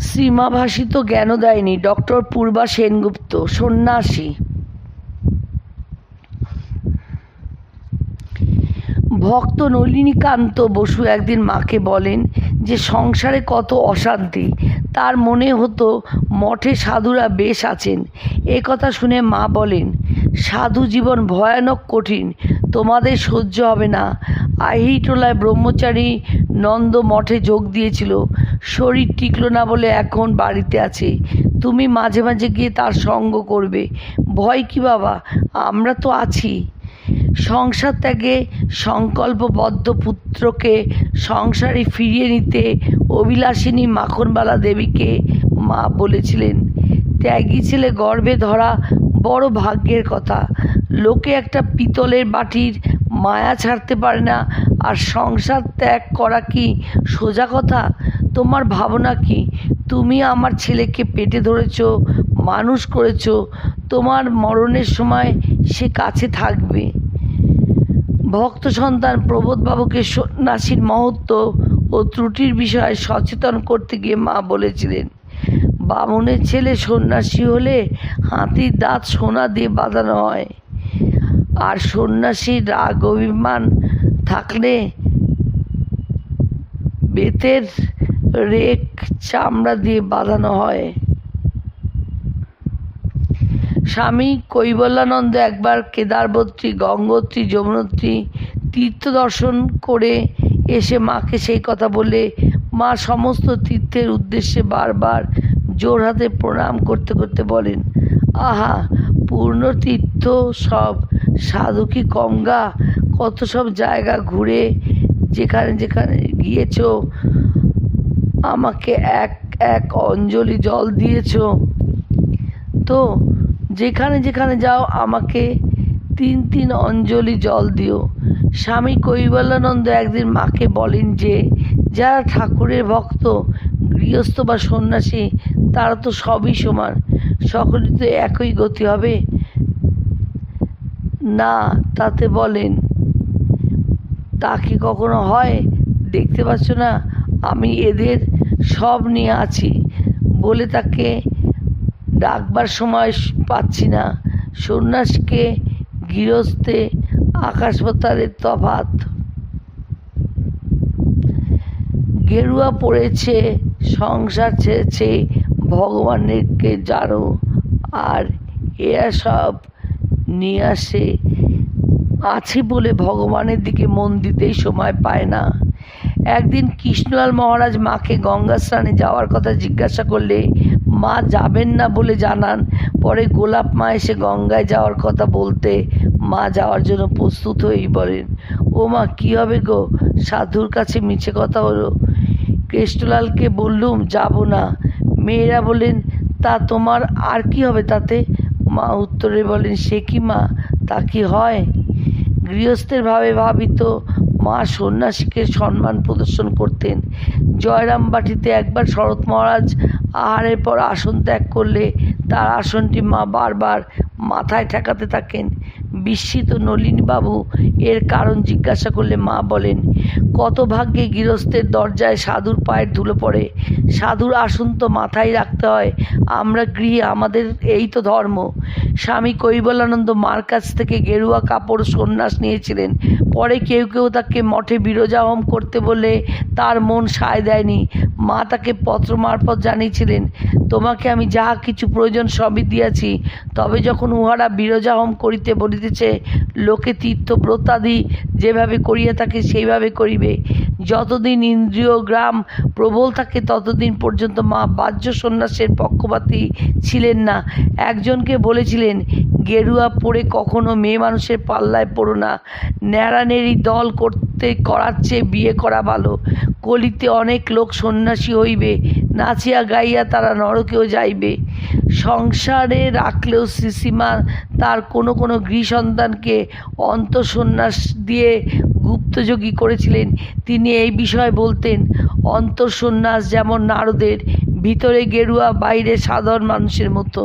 সীমাভাষিত জ্ঞান দেয়নি। ডক্টর পূর্বা সেনগুপ্ত, সন্ন্যাসী। ভক্ত নলিনীকান্ত বসু একদিন মাকে বলেন যে, সংসারে কত অশান্তি। তার মনে হতো মঠে সাধুরা বেশ আছেন। এ কথা শুনে মা বলেন সাধু জীবন ভয়ানক কঠিন। তোমাদের সহ্য হবে না। আহিটোলায় ব্রহ্মচারী নন্দ মঠে যোগ দিয়েছিল। শরীর টিকলো না বলে এখন বাড়িতে আছে। তুমি মাঝে মাঝে গিয়ে তার সঙ্গ করবে। ভয় কি বাবা? আমরা তো আছি। সংসার ত্যাগে সংকল্পবদ্ধ পুত্রকে সংসারে ফিরিয়ে নিতে অভিলাষিনী মাখনবালা দেবীকে মা বলেছিলেন। ত্যাগী ছেলে গর্বে ধরা বড় ভাগ্যের কথা। লোকে একটা পিতলের বাটির মায়া ছাড়তে পারে না। আর সংসার ত্যাগ করা কি সোজা কথা? তোমার ভাবনা কি? তুমি আমার ছেলেকে পেটে ধরেছ, মানুষ করেছ, তোমার মরণের সময় সে কাছে থাকবে। ভক্ত সন্তান প্রবোধবাবুকে সন্ন্যাসীর মহত্ব ও ত্রুটির বিষয়ে সচেতন করতে গিয়ে মা বলেছিলেন, বামুনের ছেলে সন্ন্যাসী হলে হাতির দাঁত সোনা দিয়ে বাঁধানো হয়। আর সন্ন্যাসীর রাগ অভিমান থাকলে বেতের রেক চামড়া দিয়ে বাঁধানো হয়। স্বামী কৈবল্যানন্দ একবার কেদারবত্রী গঙ্গোত্রী, যমুনোত্রী তীর্থ দর্শন করে এসে মাকে সেই কথা বলে, মা সমস্ত তীর্থের উদ্দেশ্যে বারবার জোর হাতে প্রণাম করতে করতে বলেন, আহা, পূর্ণ তীর্থ সব সাধু কি কমগা কত সব জায়গা ঘুরে যেখানে যেখানে গিয়েছো, আমাকে এক এক অঞ্জলি জল দিয়েছ। তো যেখানে যেখানে যাও, আমাকে তিন তিন অঞ্জলি জল দিও। স্বামী কৈবল্যানন্দ একদিন মাকে বলেন যে, যারা ঠাকুরের ভক্ত, গৃহস্থ বা সন্ন্যাসী, তারা তো সবই সমান। সকলে তো একই গতি হবে। না, তাতে বলেন। তা কি কখনো হয়? দেখতে পাচ্ছ না, আমি এদের সব নিয়ে আছি। বলে তাকে ডাকবার সময় পাচ্ছি না। সন্ন্যাসকে গৃহস্থে আকাশ পাতালের তফাত। গেরুয়া পড়েছে, সংসার ছেড়েছে ভগবানেরকে জানো। আর এরা সব নিয়ে আসে। আছে বলে ভগবানের দিকে মন দিতেই সময় পায় না। একদিন কৃষ্ণলাল মহারাজ মাকে গঙ্গা স্নানে যাওয়ার কথা জিজ্ঞাসা করলে, মা যাবেন না বলে জানান। পরে গোলাপ মা এসে গঙ্গায় যাওয়ার কথা বলতে মা যাওয়ার জন্য প্রস্তুত হয়েই বলেন, ও মা, কী হবে গো? সাধুর কাছে মিছে কথা হলো। কৃষ্ণলালকে বললুম, যাব না। মেয়েরা বলেন তা তোমার আর কি হবে তাতে? মা উত্তরে বলেন, সে কি মা? তা কি হয়? গৃহস্থের ভাবে ভাবিত মা সন্ন্যাসীকে সম্মান প্রদর্শন করতেন। জয়রাম বাটিতে একবার শরৎ মহারাজ আহারের পর আসন ত্যাগ করলে তার আসনটি মা বারবার মাথায় ঠেকাতে থাকেন। বিস্মিত নলিনীবাবু এর কারণ জিজ্ঞাসা করলে মা বলেন, কত ভাগ্যে গৃহস্থের দরজায় সাধুর পায়ের ধুলো পড়ে। সাধুর আসন তো মাথায় রাখতে হয়, আমরা গৃহে আমাদের এই তো ধর্ম। স্বামী কৈবলানন্দ মার কাছ থেকে গেরুয়া কাপড় সন্ন্যাস নিয়েছিলেন। পরে কেউ কেউ তাকে মঠে বিরজা হোম করতে বলে তার মন সায় দেয়নি। মা তাকে পত্র মারফত জানিয়েছিলেন, তোমাকে আমি যাহা কিছু প্রয়োজন সবই দিয়াছি, তবে যখন উহারা বিরজা হোম করিতে বলিতেছে, লোকে তীর্থব্রতাদি যেভাবে করিয়া থাকে, সেইভাবে করিবে। যতদিন ইন্দ্রিয় গ্রাম প্রবল থাকে, ততদিন পর্যন্ত মা বাহ্য সন্ন্যাসের পক্ষপাতী ছিলেন না। একজনকে বলেছিলেন, গেরুয়া পরে কখনো মেয়ে মানুষের পাল্লায় পড়ো না। ন্যাড়ানেড়ি দল করতে করার চেয়ে বিয়ে করা ভালো। কলিতে অনেক লোক সন্ন্যাসী হইবে। নাচিয়া গাইয়া তারা নরকেও যাইবে। সংসারে রাখলেও শ্রীসীমা তার কোনো কোনো গৃহসন্তানকে অন্তঃসন্ন্যাস দিয়ে গুপ্তযোগী করেছিলেন। তিনি এই বিষয়ে বলতেন, অন্তঃসন্ন্যাস যেমন নারদের, ভিতরে গেরুয়া, বাইরে সাধারণ মানুষের মতো।